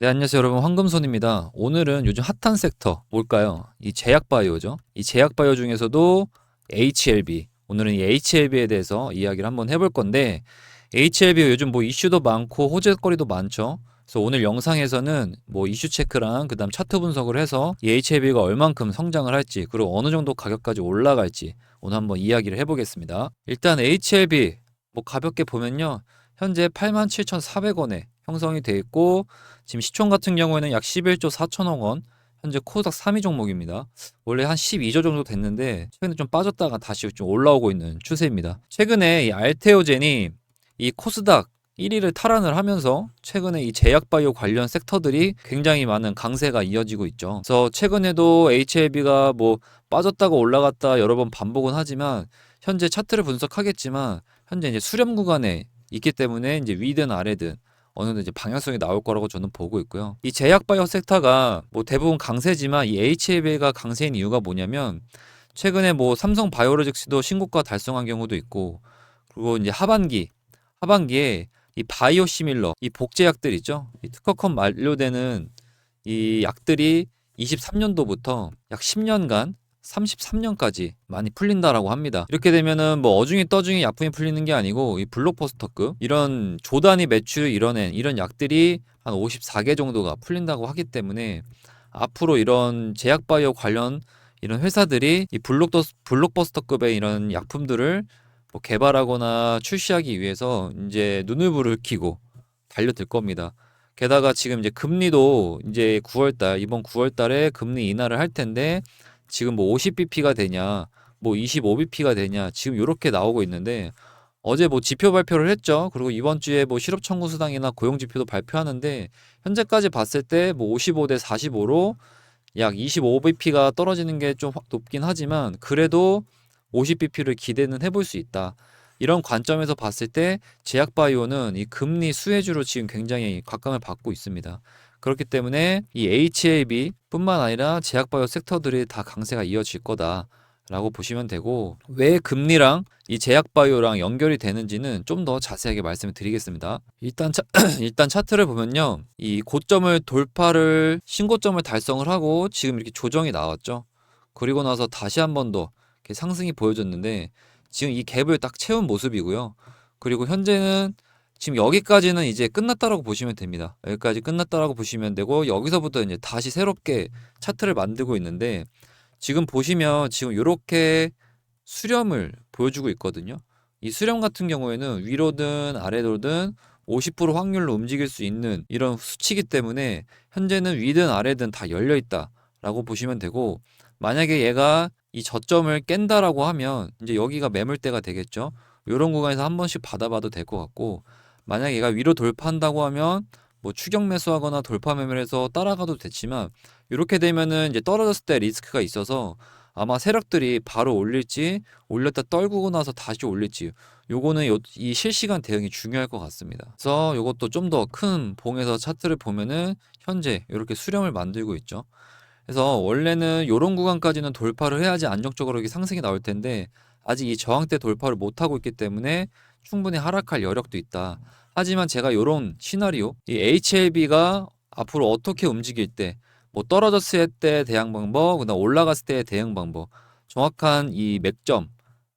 네, 안녕하세요, 여러분. 황금손입니다. 오늘은 요즘 핫한 섹터 뭘까요? 이 제약바이오죠. 이 제약바이오 중에서도 HLB. 오늘은 이 HLB에 대해서 이야기를 한번 해볼 건데, HLB 요즘 뭐 이슈도 많고 호재거리도 많죠. 그래서 오늘 영상에서는 뭐 이슈 체크랑 그다음 차트 분석을 해서 이 HLB가 얼만큼 성장을 할지 그리고 어느 정도 가격까지 올라갈지 오늘 한번 이야기를 해보겠습니다. 일단 HLB 뭐 가볍게 보면요. 현재 87,400원에 형성이 돼 있고 지금 시총 같은 경우에는 약 11조 4천억 원 현재 코스닥 3위 종목입니다. 원래 한 12조 정도 됐는데 최근에 좀 빠졌다가 다시 좀 올라오고 있는 추세입니다. 최근에 이 알테오젠이 이 코스닥 1위를 탈환을 하면서 최근에 이 제약바이오 관련 섹터들이 굉장히 많은 강세가 이어지고 있죠. 그래서 최근에도 HLB가 뭐 빠졌다가 올라갔다 여러 번 반복은 하지만 현재 차트를 분석하겠지만 현재 이제 수렴 구간에 있기 때문에 이제 위든 아래든 어느 정도 이제 방향성이 나올 거라고 저는 보고 있고요. 이 제약바이오 섹터가 뭐 대부분 강세지만 이 HLB가 강세인 이유가 뭐냐면 최근에 뭐 삼성 바이오로직스도 신고가 달성한 경우도 있고 그리고 이제 하반기 하반기에 이 바이오 시밀러 이 복제약들 있죠. 이 특허컷 만료되는 이 약들이 23년도부터 약 10년간 33년까지 많이 풀린다라고 합니다. 이렇게 되면은 뭐 어중이 떠중이 약품이 풀리는 게 아니고 이 블록버스터급 이런 조단위 매출을 이뤄낸 이런 약들이 한 54개 정도가 풀린다고 하기 때문에 앞으로 이런 제약바이오 관련 이런 회사들이 이 블록더, 블록버스터급의 이런 약품들을 뭐 개발하거나 출시하기 위해서 이제 눈을 부르키고 달려들 겁니다. 게다가 지금 이제 금리도 이제 9월달 이번 9월달에 금리 인하를 할 텐데 지금 뭐 50bp가 되냐, 뭐 25bp가 되냐, 지금 이렇게 나오고 있는데 어제 뭐 지표 발표를 했죠. 그리고 이번 주에 뭐 실업 청구 수당이나 고용 지표도 발표하는데 현재까지 봤을 때 뭐 55 대 45로 약 25bp가 떨어지는 게 좀 높긴 하지만 그래도 50bp를 기대는 해볼 수 있다. 이런 관점에서 봤을 때 제약바이오는 이 금리 수혜주로 지금 굉장히 각광을 받고 있습니다. 그렇기 때문에 이 HLB뿐만 아니라 제약바이오 섹터들이 다 강세가 이어질 거다 라고 보시면 되고 왜 금리랑 이 제약바이오랑 연결이 되는지는 좀 더 자세하게 말씀을 드리겠습니다. 일단 차, 일단 차트를 보면요. 이 고점을 돌파를 신고점을 달성을 하고 지금 이렇게 조정이 나왔죠. 그리고 나서 다시 한 번 더 상승이 보여졌는데 지금 이 갭을 딱 채운 모습이고요. 그리고 현재는 지금 여기까지는 이제 끝났다라고 보시면 됩니다. 여기까지 끝났다라고 보시면 되고 여기서부터 이제 다시 새롭게 차트를 만들고 있는데 지금 보시면 지금 이렇게 수렴을 보여주고 있거든요. 이 수렴 같은 경우에는 위로든 아래로든 50% 확률로 움직일 수 있는 이런 수치이기 때문에 현재는 위든 아래든 다 열려 있다라고 보시면 되고 만약에 얘가 이 저점을 깬다라고 하면 이제 여기가 매물대가 되겠죠. 이런 구간에서 한 번씩 받아봐도 될 것 같고 만약 얘가 위로 돌파한다고 하면 뭐 추격 매수하거나 돌파 매매해서 따라가도 됐지만 이렇게 되면은 이제 떨어졌을 때 리스크가 있어서 아마 세력들이 바로 올릴지 올렸다 떨구고 나서 다시 올릴지 요거는 요, 이 실시간 대응이 중요할 것 같습니다. 그래서 요것도 좀 더 큰 봉에서 차트를 보면은 현재 이렇게 수렴을 만들고 있죠. 그래서 원래는 요런 구간까지는 돌파를 해야지 안정적으로 상승이 나올 텐데 아직 이 저항대 돌파를 못 하고 있기 때문에 충분히 하락할 여력도 있다. 하지만 제가 요런 시나리오, 이 HLB가 앞으로 어떻게 움직일 때, 뭐 떨어졌을 때 대응 방법, 그다음 올라갔을 때 대응 방법, 정확한 이 맥점,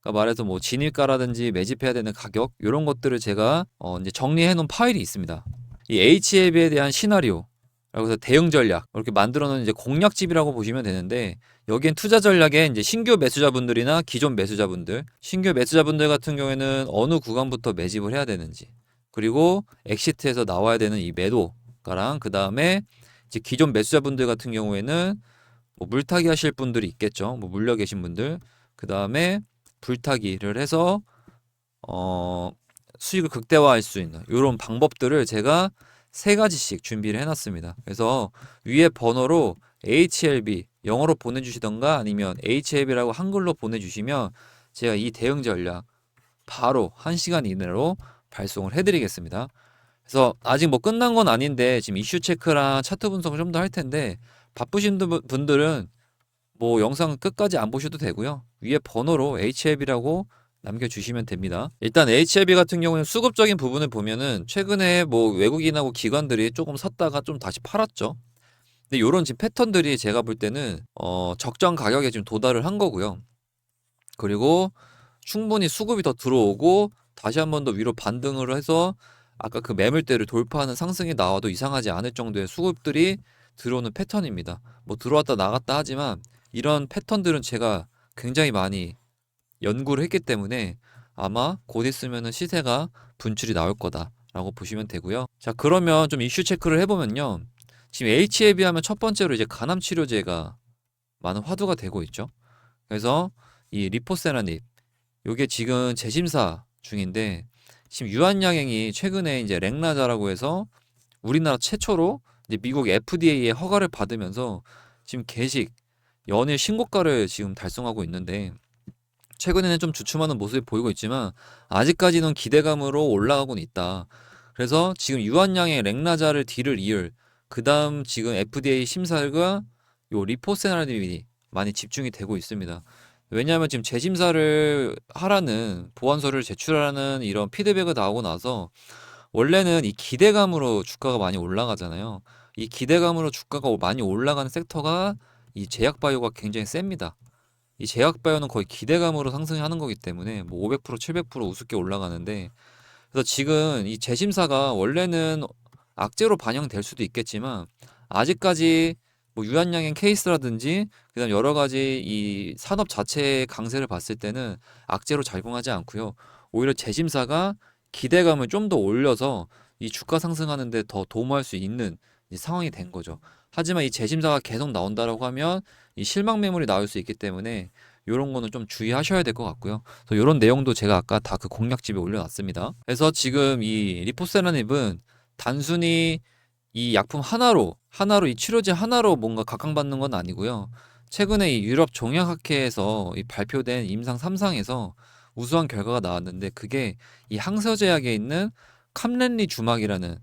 그러니까 말해서 뭐 진입가라든지 매집해야 되는 가격 이런 것들을 제가 어 이제 정리해 놓은 파일이 있습니다. 이 HLB에 대한 시나리오, 그래서 대응 전략 이렇게 만들어 놓은 이제 공략집이라고 보시면 되는데 여기엔 투자 전략에 이제 신규 매수자분들이나 기존 매수자분들, 신규 매수자분들 같은 경우에는 어느 구간부터 매집을 해야 되는지, 그리고 엑시트에서 나와야 되는 이 매도가랑 그 다음에 이제 기존 매수자분들 같은 경우에는 뭐 물타기 하실 분들이 있겠죠. 뭐 물려 계신 분들. 그 다음에 불타기를 해서 어 수익을 극대화할 수 있는 이런 방법들을 제가 세 가지씩 준비를 해놨습니다. 그래서 위에 번호로 HLB 영어로 보내주시던가 아니면 HLB라고 한글로 보내주시면 제가 이 대응 전략 바로 한 시간 이내로 발송을 해드리겠습니다. 그래서 아직 뭐 끝난 건 아닌데 지금 이슈 체크랑 차트 분석을 좀 더 할 텐데 바쁘신 분들은 뭐 영상 끝까지 안 보셔도 되고요. 위에 번호로 HLB라고 남겨주시면 됩니다. 일단 HLB 같은 경우는 수급적인 부분을 보면은 최근에 뭐 외국인하고 기관들이 조금 샀다가 좀 다시 팔았죠. 근데 요런 지금 패턴들이 제가 볼 때는 어 적정 가격에 지금 도달을 한 거고요. 그리고 충분히 수급이 더 들어오고 다시 한 번 더 위로 반등을 해서 아까 그 매물대를 돌파하는 상승이 나와도 이상하지 않을 정도의 수급들이 들어오는 패턴입니다. 뭐 들어왔다 나갔다 하지만 이런 패턴들은 제가 굉장히 많이 연구를 했기 때문에 아마 곧 있으면은 시세가 분출이 나올 거다라고 보시면 되고요. 자, 그러면 좀 이슈 체크를 해보면요. 지금 HAB 하면 첫 번째로 이제 간암 치료제가 많은 화두가 되고 있죠. 그래서 이 리포세라닙 요게 지금 재심사 중인데 지금 유한양행이 최근에 이제 렉나자라고 해서 우리나라 최초로 이제 미국 FDA의 허가를 받으면서 지금 개식 연일 신고가를 지금 달성하고 있는데 최근에는 좀 주춤하는 모습이 보이고 있지만 아직까지는 기대감으로 올라가고는 있다. 그래서 지금 유한양의 렉나자를 뒤를 이을 그 다음 지금 FDA 심사가 요 리포세나님이 많이 집중이 되고 있습니다. 왜냐하면 지금 재심사를 하라는 보완서를 제출하라는 이런 피드백이 나오고 나서 원래는 이 기대감으로 주가가 많이 올라가잖아요. 이 기대감으로 주가가 많이 올라가는 섹터가 이 제약바이오가 굉장히 셉니다. 이 제약 바이오는 거의 기대감으로 상승하는 거기 때문에 뭐 500%, 700% 우습게 올라가는데 그래서 지금 이 재심사가 원래는 악재로 반영될 수도 있겠지만 아직까지 뭐 유한양행 케이스라든지 그다음 여러 가지 이 산업 자체의 강세를 봤을 때는 악재로 작용하지 않고요. 오히려 재심사가 기대감을 좀 더 올려서 이 주가 상승하는데 더 도움할 수 있는 이 상황이 된 거죠. 하지만 이 재심사가 계속 나온다라고 하면 이 실망 매물이 나올 수 있기 때문에 이런 거는 좀 주의하셔야 될 것 같고요. 그래서 이런 내용도 제가 아까 다 그 공략집에 올려놨습니다. 그래서 지금 이 리포세라닙은 단순히 이 약품 하나로 하나로 이 치료제 하나로 뭔가 각광받는 건 아니고요. 최근에 이 유럽 종약학회에서 이 발표된 임상 3상에서 우수한 결과가 나왔는데 그게 이 항서제약에 있는 캄렌리 주막이라는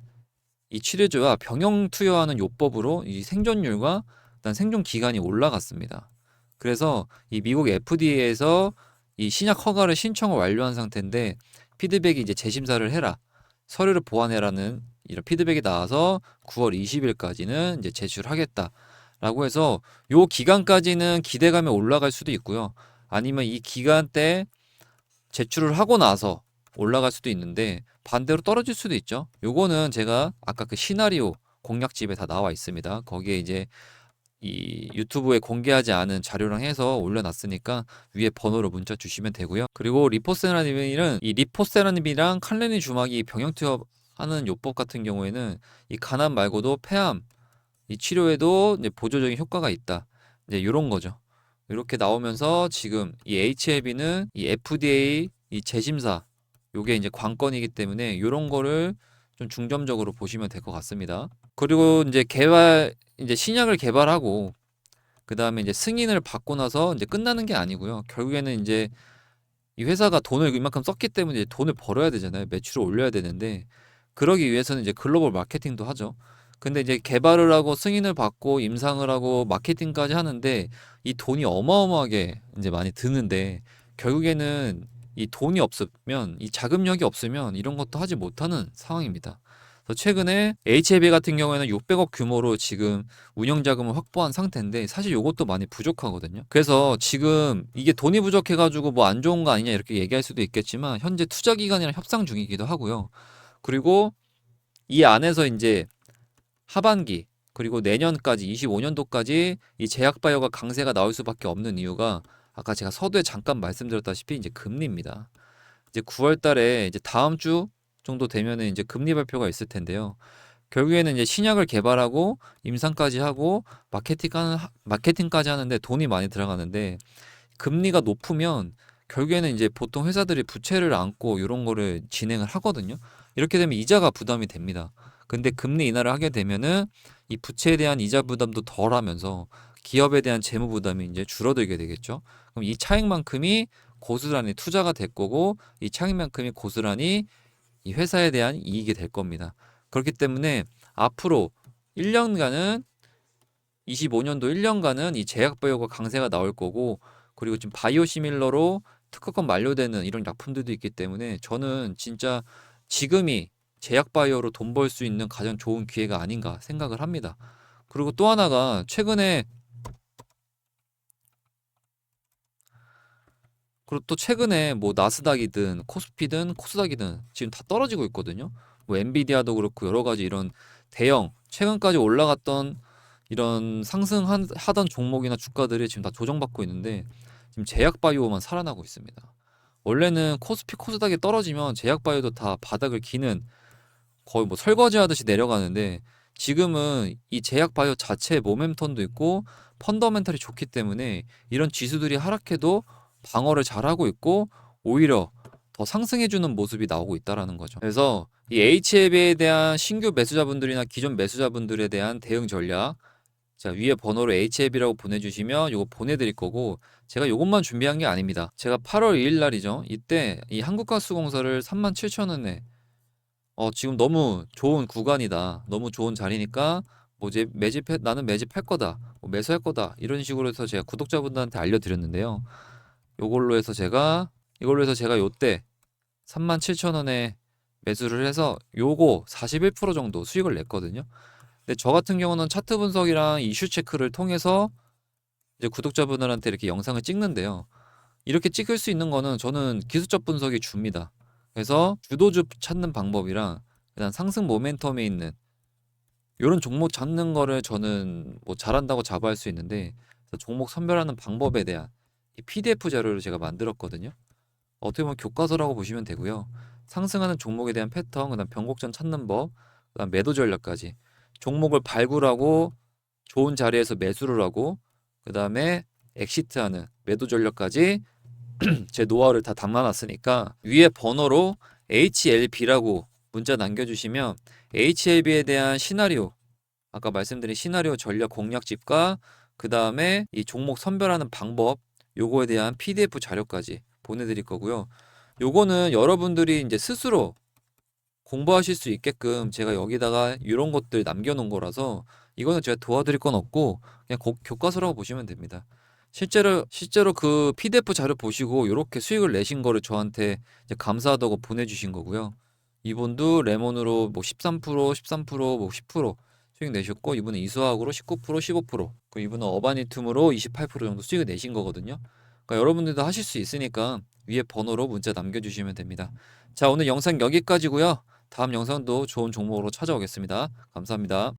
이 치료제와 병용 투여하는 요법으로 이 생존율과 일단 생존 기간이 올라갔습니다. 그래서 이 미국 FDA에서 이 신약 허가를 신청을 완료한 상태인데 피드백이 이제 재심사를 해라. 서류를 보완해라는 이런 피드백이 나와서 9월 20일까지는 이제 제출하겠다라고 해서 요 기간까지는 기대감이 올라갈 수도 있고요. 아니면 이 기간 때 제출을 하고 나서 올라갈 수도 있는데 반대로 떨어질 수도 있죠. 요거는 제가 아까 그 시나리오 공략집에 다 나와 있습니다. 거기에 이제 이 유튜브에 공개하지 않은 자료랑 해서 올려놨으니까 위에 번호로 문자 주시면 되고요. 그리고 리포세라님은 이 리포세라님이랑 칼레니 주막이 병영 투여하는 요법 같은 경우에는 이 간암 말고도 폐암 이 치료에도 보조적인 효과가 있다. 이제 이런 거죠. 이렇게 나오면서 지금 이 HLB는 이 FDA 이 재심사 요게 이제 관건이기 때문에 이런 거를 좀 중점적으로 보시면 될 것 같습니다. 그리고 이제 개발 이제 신약을 개발하고 그 다음에 이제 승인을 받고 나서 이제 끝나는 게 아니고요. 결국에는 이제 이 회사가 돈을 이만큼 썼기 때문에 돈을 벌어야 되잖아요. 매출을 올려야 되는데 그러기 위해서는 이제 글로벌 마케팅도 하죠. 근데 이제 개발을 하고 승인을 받고 임상을 하고 마케팅까지 하는데 이 돈이 어마어마하게 이제 많이 드는데 결국에는 이 돈이 없으면 이 자금력이 없으면 이런 것도 하지 못하는 상황입니다. 그래서 최근에 HLB 같은 경우에는 600억 규모로 지금 운영 자금을 확보한 상태인데 사실 이것도 많이 부족하거든요. 그래서 지금 이게 돈이 부족해가지고 뭐 안 좋은 거 아니냐 이렇게 얘기할 수도 있겠지만 현재 투자 기관이랑 협상 중이기도 하고요. 그리고 이 안에서 이제 하반기 그리고 내년까지 25년도까지 이 제약 바이오가 강세가 나올 수밖에 없는 이유가 아까 제가 서두에 잠깐 말씀드렸다시피 이제 금리입니다. 이제 9월 달에 이제 다음 주 정도 되면은 이제 금리 발표가 있을 텐데요. 결국에는 이제 신약을 개발하고 임상까지 하고 마케팅 마케팅 까지 하는데 돈이 많이 들어가는데 금리가 높으면 결국에는 이제 보통 회사들이 부채를 안고 이런 거를 진행을 하거든요. 이렇게 되면 이자가 부담이 됩니다. 근데 금리 인하를 하게 되면은 이 부채에 대한 이자 부담도 덜 하면서 기업에 대한 재무 부담이 이제 줄어들게 되겠죠. 그럼 이 차익만큼이 고스란히 투자가 될 거고 이 차익만큼이 고스란히 이 회사에 대한 이익이 될 겁니다. 그렇기 때문에 앞으로 1년간은 25년도 1년간은 이 제약 바이오가 강세가 나올 거고 그리고 지금 바이오 시밀러로 특허권 만료되는 이런 약품들도 있기 때문에 저는 진짜 지금이 제약 바이오로 돈 벌 수 있는 가장 좋은 기회가 아닌가 생각을 합니다. 그리고 또 하나가 최근에 그리고 또 최근에 뭐 나스닥이든 코스피든 코스닥이든 지금 다 떨어지고 있거든요. 뭐 엔비디아도 그렇고 여러 가지 이런 대형 최근까지 올라갔던 이런 상승하던 종목이나 주가들이 지금 다 조정받고 있는데 지금 제약 바이오만 살아나고 있습니다. 원래는 코스피 코스닥이 떨어지면 제약 바이오도 다 바닥을 기는 거의 뭐 설거지 하듯이 내려가는데 지금은 이 제약 바이오 자체의 모멘텀도 있고 펀더멘탈이 좋기 때문에 이런 지수들이 하락해도 방어를 잘하고 있고 오히려 더 상승해주는 모습이 나오고 있다라는 거죠. 그래서 이 HLB에 대한 신규 매수자분들이나 기존 매수자분들에 대한 대응 전략 자 위에 번호로 HLB라고 보내주시면 요거 보내드릴 거고 제가 요것만 준비한 게 아닙니다. 제가 8월 2일 날이죠. 이때 이 한국가스공사를 37,000원에 어 지금 너무 좋은 구간이다. 너무 좋은 자리니까 뭐 이제 매집해 나는 매집할 거다. 뭐 매수할 거다. 이런 식으로 해서 제가 구독자분들한테 알려드렸는데요. 요걸로 해서 제가 이걸로 해서 제가 요때 37,000원에 매수를 해서 요거 41% 정도 수익을 냈거든요. 근데 저 같은 경우는 차트 분석이랑 이슈 체크를 통해서 이제 구독자분들한테 이렇게 영상을 찍는데요. 이렇게 찍을 수 있는 거는 저는 기술적 분석이 줍니다. 그래서 주도주 찾는 방법이랑 그다음 상승 모멘텀에 있는 이런 종목 찾는 거를 저는 뭐 잘한다고 자부할 수 있는데 종목 선별하는 방법에 대한 이 PDF 자료를 제가 만들었거든요. 어떻게 보면 교과서라고 보시면 되고요. 상승하는 종목에 대한 패턴, 그다음 변곡점 찾는 법, 그다음 매도 전략까지 종목을 발굴하고 좋은 자리에서 매수를 하고 그다음에 엑시트하는 매도 전략까지 제 노하우를 다 담아놨으니까 위에 번호로 HLB라고 문자 남겨주시면 HLB에 대한 시나리오 아까 말씀드린 시나리오 전략 공략집과 그 다음에 이 종목 선별하는 방법 요거에 대한 PDF 자료까지 보내드릴 거고요. 요거는 여러분들이 이제 스스로 공부하실 수 있게끔 제가 여기다가 이런 것들 남겨놓은 거라서 이거는 제가 도와드릴 건 없고 그냥 고- 교과서라고 보시면 됩니다. 실제로 실제로 그 PDF 자료 보시고 이렇게 수익을 내신 거를 저한테 감사하다고 보내주신 거고요. 이분도 레몬으로 뭐 13%, 13%, 뭐 10% 수익 내셨고 이분은 이수학으로 19%, 15%, 그 이분은 어바니툼으로 28% 정도 수익을 내신 거거든요. 그러니까 여러분들도 하실 수 있으니까 위에 번호로 문자 남겨주시면 됩니다. 자 오늘 영상 여기까지고요. 다음 영상도 좋은 종목으로 찾아오겠습니다. 감사합니다.